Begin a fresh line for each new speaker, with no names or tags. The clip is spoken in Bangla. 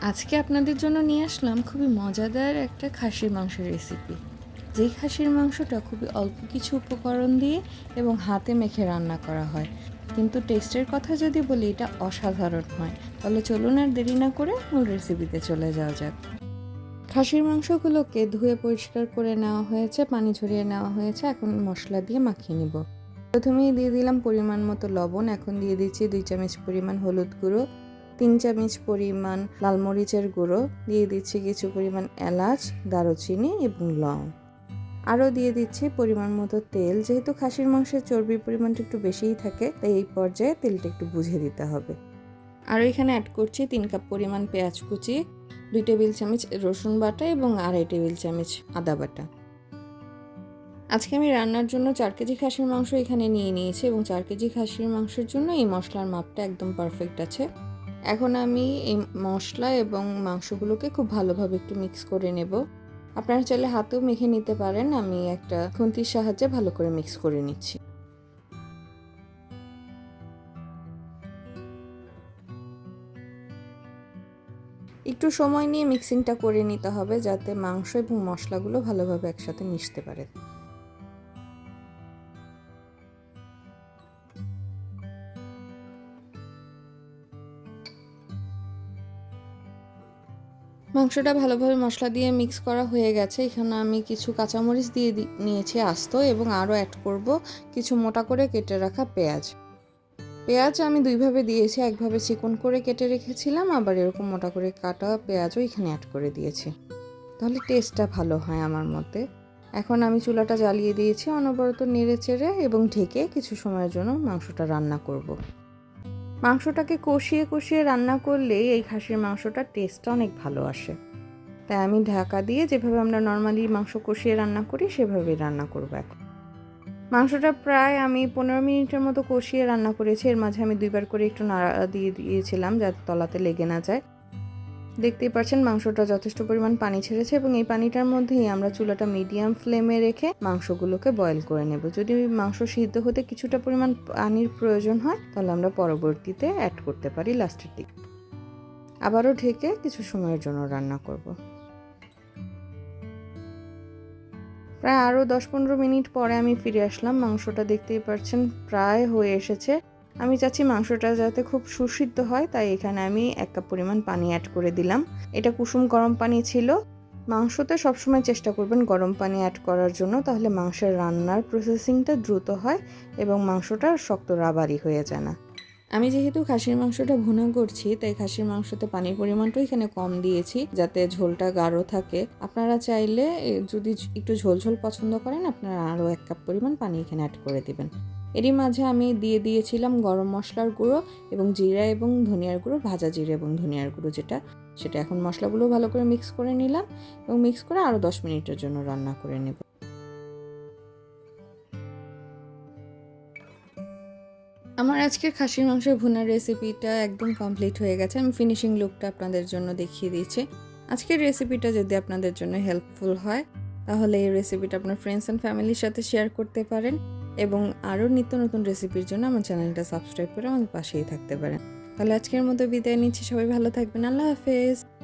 আজকে আপনাদের জন্য নিয়ে আসলাম খুবই মজাদার একটা খাসির মাংসের রেসিপি যেই খাসির মাংসটা খুবই অল্প কিছু উপকরণ দিয়ে এবং হাতে মেখে রান্না করা হয়। কিন্তু টেস্টের কথা যদি বলি, এটা অসাধারণ হয়। তাহলে চলুন আর দেরি না করে মূল রেসিপিতে চলে যাওয়া যাক। খাসির মাংসগুলোকে ধুয়ে পরিষ্কার করে নেওয়া হয়েছে, পানি ঝরিয়ে নেওয়া হয়েছে। এখন মশলা দিয়ে মাখিয়ে নিব। প্রথমেই দিয়ে দিলাম পরিমাণ মতো লবণ। এখন দিয়ে দিচ্ছি দুই চামচ পরিমাণ হলুদ গুঁড়ো। তিন চামচ পরিমাণ লাল মরিচের গুঁড়ো, দিয়ে দিচ্ছি কিছু পরিমাণ এলাচ, দারুচিনি এবং লং। আরও দিয়ে দিচ্ছি পরিমাণ মতো তেল, যেহেতু খাসির মাংসের চর্বির পরিমাণটা একটু বেশিই থাকে, তাই এই পর্যায়ে তেলটা একটু বুঝে দিতে হবে। আরও এখানে অ্যাড করছি তিন কাপ পরিমাণ পেঁয়াজ কুচি, দুই টেবিল চামচ রসুন বাটা এবং আড়াই টেবিল চামচ আদা বাটা। আজকে আমি রান্নার জন্য চার কেজি খাসির মাংস এখানে নিয়ে নিয়েছি এবং চার কেজি খাসির মাংসের জন্য এই মশলার মাপটা একদম পারফেক্ট আছে। এখন আমি এই মশলা এবং মাংসগুলোকে খুব ভালোভাবে একটু মিক্স করে নেব। আপনারা চাইলে হাতেও মেখে নিতে পারেন, আমি একটা খুন্তির সাহায্যে ভালো করে মিক্স করে নিচ্ছি। একটু সময় নিয়ে মিক্সিংটা করে নিতে হবে, যাতে মাংস এবং মশলাগুলো ভালোভাবে একসাথে মিশতে পারে। মাংসটা ভালোভাবে মশলা দিয়ে মিক্স করা হয়ে গেছে। এখানে আমি কিছু কাঁচামরিচ দিয়ে নিয়েছি আস্ত এবং আরও অ্যাড করব কিছু মোটা করে কেটে রাখা পেঁয়াজ। পেঁয়াজ আমি দুইভাবে দিয়েছি, একভাবে চিকন করে কেটে রেখেছিলাম, আবার এরকম মোটা করে কাটা পেঁয়াজও এখানে অ্যাড করে দিয়েছি। তাহলে টেস্টটা ভালো হয় আমার মতে। এখন আমি চুলাটা জ্বালিয়ে দিয়েছি অনবরত নেড়ে চেড়ে এবং ঢেকে কিছু সময়ের জন্য মাংসটা রান্না করব। মাংসটাকে কষিয়ে কষিয়ে রান্না করলে এই খাসির মাংসটার টেস্টটা অনেক ভালো আসে। তাই আমি ঢাকা দিয়ে যেভাবে আমরা নর্মালি মাংস কষিয়ে রান্না করি, সেভাবেই রান্না করব এখন। মাংসটা প্রায় আমি পনেরো মিনিটের মতো কষিয়ে রান্না করেছি। এর মাঝে আমি দুইবার করে একটু নাড়া দিয়ে দিয়েছিলাম যাতে তলাতে লেগে না যায়। দেখতেই পাচ্ছেন মাংসটা যথেষ্ট পরিমাণ পানি ছেড়েছে এবং এই পানিটার মধ্যেই আমরা চুলাটা মিডিয়াম ফ্লেমে রেখে মাংসগুলোকে বয়েল করে নেব। যদি মাংস সিদ্ধ হতে কিছুটা পরিমাণ পানির প্রয়োজন হয়, তাহলে আমরা পরবর্তীতে অ্যাড করতে পারি লাস্টের দিকে। আবারও ঢেকে কিছু সময়ের জন্য রান্না করব। প্রায় আরও দশ পনেরো মিনিট পরে আমি ফিরে আসলাম। মাংসটা দেখতেই পাচ্ছেন প্রায় হয়ে এসেছে। আমি চাচ্ছি মাংসটা যাতে খুব সুসিদ্ধ হয়, তাই এখানে আমি এক কাপ পরিমাণ পানি অ্যাড করে দিলাম। এটা কুসুম গরম পানি ছিল। মাংসতে সবসময় চেষ্টা করবেন গরম পানি অ্যাড করার জন্য, তাহলে মাংসের রান্নার প্রসেসিংটা দ্রুত হয় এবং মাংসটা শক্ত রাবারি হয়ে যায় না। আমি যেহেতু খাসির মাংসটা ভুনা করছি, তাই খাসির মাংসতে পানির পরিমাণটাও এখানে কম দিয়েছি, যাতে ঝোলটা গাঢ় থাকে। আপনারা চাইলে যদি একটু ঝোল ঝোল পছন্দ করেন, আপনারা আরও এক কাপ পরিমাণ পানি এখানে অ্যাড করে দিবেন। এরই মাঝে আমি দিয়ে দিয়েছিলাম গরম মশলার গুঁড়ো এবং জিরা এবং ধনিয়ার গুঁড়ো, ভাজা জিরা এবং ধনিয়ার গুঁড়ো যেটা, সেটা এখন মশলাগুলো ভালো করে মিক্স করে নিলাম এবং মিক্স করে আরও দশ মিনিটের জন্য রান্না করে নেব। আমার আজকের খাসির মাংসের ভুনার রেসিপিটা একদম কমপ্লিট হয়ে গেছে। আমি ফিনিশিং লুকটা আপনাদের জন্য দেখিয়ে দিয়েছি। আজকের রেসিপিটা যদি আপনাদের জন্য হেল্পফুল হয়, তাহলে এই রেসিপিটা আপনার ফ্রেন্ডস অ্যান্ড ফ্যামিলির সাথে শেয়ার করতে পারেন। এবং আরও নিত্য নতুন রেসিপির জন্য আমার চ্যানেলটা সাবস্ক্রাইব করে আমাদের পাশেই থাকতে পারেন। তাহলে আজকের মতো বিদায় নিচ্ছি। সবাই ভালো থাকবেন। আল্লাহ হাফেজ।